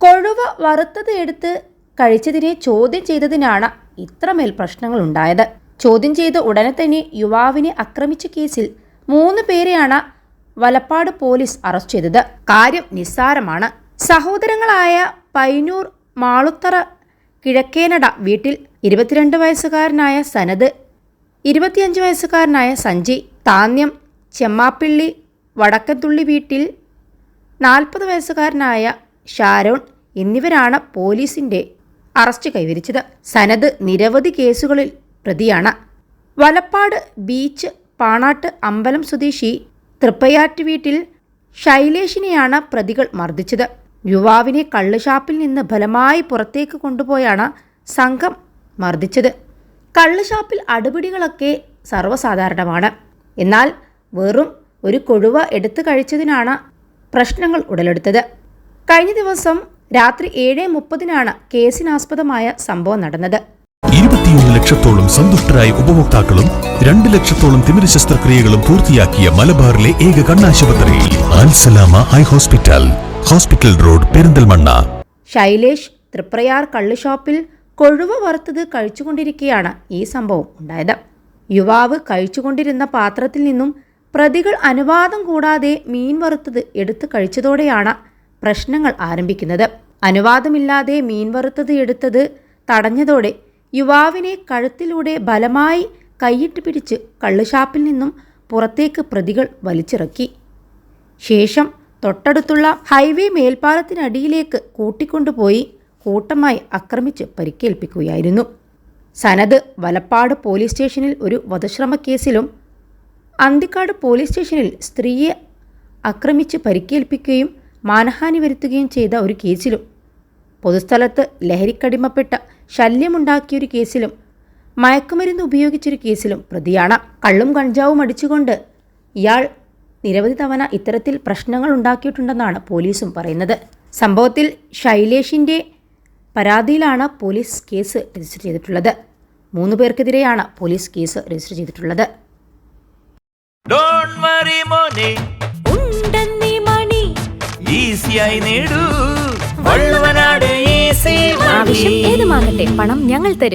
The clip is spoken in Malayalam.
കൊഴുവ വറുത്തത് എടുത്ത് കഴിച്ചതിനെ ചോദ്യം ചെയ്തതിനാണ് ഇത്രമേൽ പ്രശ്നങ്ങൾ ഉണ്ടായത് ചോദ്യം ചെയ്ത ഉടനെ തന്നെ യുവാവിനെ ആക്രമിച്ച കേസിൽ മൂന്ന് പേരെയാണ് വലപ്പാട് പോലീസ് അറസ്റ്റ് ചെയ്തത്. കാര്യം നിസ്സാരമാണ്. സഹോദരങ്ങളായ പൈനൂർ മാളുത്തറ കിഴക്കേനട വീട്ടിൽ ഇരുപത്തിരണ്ട് വയസ്സുകാരനായ സനത് ഇരുപത്തിയഞ്ച് വയസ്സുകാരനായ സഞ്ജി താന്യം ചെമ്മാപ്പിള്ളി വടക്കത്തുള്ളി വീട്ടിൽ നാൽപ്പത് വയസ്സുകാരനായ ഷാരോൺ എന്നിവരാണ് പോലീസിന്റെ അറസ്റ്റ് കൈവരിച്ചത്. സനത് നിരവധി കേസുകളിൽ പ്രതിയാണ്. വലപ്പാട് ബീച്ച് പാണാട്ട് അമ്പലം സ്വദേശി തൃപ്പയാറ്റ് വീട്ടിൽ ശൈലേഷിനെയാണ് പ്രതികൾ മർദ്ദിച്ചത്. യുവാവിനെ കള്ളുഷാപ്പിൽ നിന്ന് ഫലമായി പുറത്തേക്ക് കൊണ്ടുപോയാണ് സംഘം മർദ്ദിച്ചത്. കള്ളുഷാപ്പിൽ അടുപിടികളൊക്കെ സർവസാധാരണമാണ്. എന്നാൽ വെറും ഒരു കൊഴുവ എടുത്തു കഴിച്ചതിനാണ് പ്രശ്നങ്ങൾ ഉടലെടുത്തത്. കഴിഞ്ഞ ദിവസം രാത്രി ഏഴ് മുപ്പതിനാണ് കേസിനാസ്പദമായ സംഭവം നടന്നത്. ഇരുപത്തിയൊന്ന് ലക്ഷത്തോളം സന്തുഷ്ടരായ ഉപഭോക്താക്കളും രണ്ട് ലക്ഷത്തോളം തിമിര ശസ്ത്രക്രിയകളും പൂർത്തിയാക്കിയ മലബാറിലെ ഏക കണ്ണാശുപത്രി Al Salama eye hospital hospital road Perinthalmanna. Shailesh Triprayar കള്ളുഷോപ്പിൽ കൊഴുവ വറുത്തത് കഴിച്ചുകൊണ്ടിരിക്കുകയാണ് ഈ സംഭവം ഉണ്ടായത്. യുവാവ് കഴിച്ചുകൊണ്ടിരുന്ന പാത്രത്തിൽ നിന്നും പ്രതികൾ അനുവാദം കൂടാതെ മീൻ വറുത്തത് എടുത്തു കഴിച്ചതോടെയാണ് പ്രശ്നങ്ങൾ ആരംഭിക്കുന്നത്. അനുവാദമില്ലാതെ മീൻ വറുത്തത് എടുത്തത് തടഞ്ഞതോടെ യുവാവിനെ കഴുത്തിലൂടെ ബലമായി കൈയിട്ട് പിടിച്ച് കള്ളുഷാപ്പിൽ നിന്നും പുറത്തേക്ക് പ്രതികൾ വലിച്ചിറക്കി. ശേഷം തൊട്ടടുത്തുള്ള ഹൈവേ മേൽപ്പാലത്തിനടിയിലേക്ക് കൂട്ടിക്കൊണ്ടുപോയി കൂട്ടമായി ആക്രമിച്ച് പരിക്കേൽപ്പിക്കുകയായിരുന്നു. സനത് വലപ്പാട് പോലീസ് സ്റ്റേഷനിൽ ഒരു വധശ്രമ കേസിലും അന്തിക്കാട് പോലീസ് സ്റ്റേഷനിൽ സ്ത്രീയെ ആക്രമിച്ച് പരിക്കേൽപ്പിക്കുകയും മാനഹാനി വരുത്തുകയും ചെയ്ത ഒരു കേസിലും. പൊതുസ്ഥലത്ത് ലഹരിക്കടിമപ്പെട്ട ശല്യമുണ്ടാക്കിയൊരു കേസിലും മയക്കുമരുന്ന് ഉപയോഗിച്ചൊരു കേസിലും പ്രതിയാണ്. കള്ളും കഞ്ചാവും അടിച്ചുകൊണ്ട് ഇയാൾ നിരവധി തവണ ഇത്തരത്തിൽ പ്രശ്നങ്ങൾ ഉണ്ടാക്കിയിട്ടുണ്ടെന്നാണ് പോലീസും പറയുന്നത്. സംഭവത്തിൽ ശൈലേഷിന്റെ പരാതിയിലാണ് പോലീസ് കേസ് രജിസ്റ്റർ ചെയ്തിട്ടുള്ളത്. മൂന്ന് പേർക്കെതിരെയാണ് പോലീസ് കേസ് രജിസ്റ്റർ ചെയ്തിട്ടുള്ളത്. Don't ഉണ്ടെന്നീ മണി ഈസിയായി നേടൂ. വള്ളുവനാട് ഈസി ആവശ്യം ഏതുമാകട്ടെ പണം ഞങ്ങൾ തരും.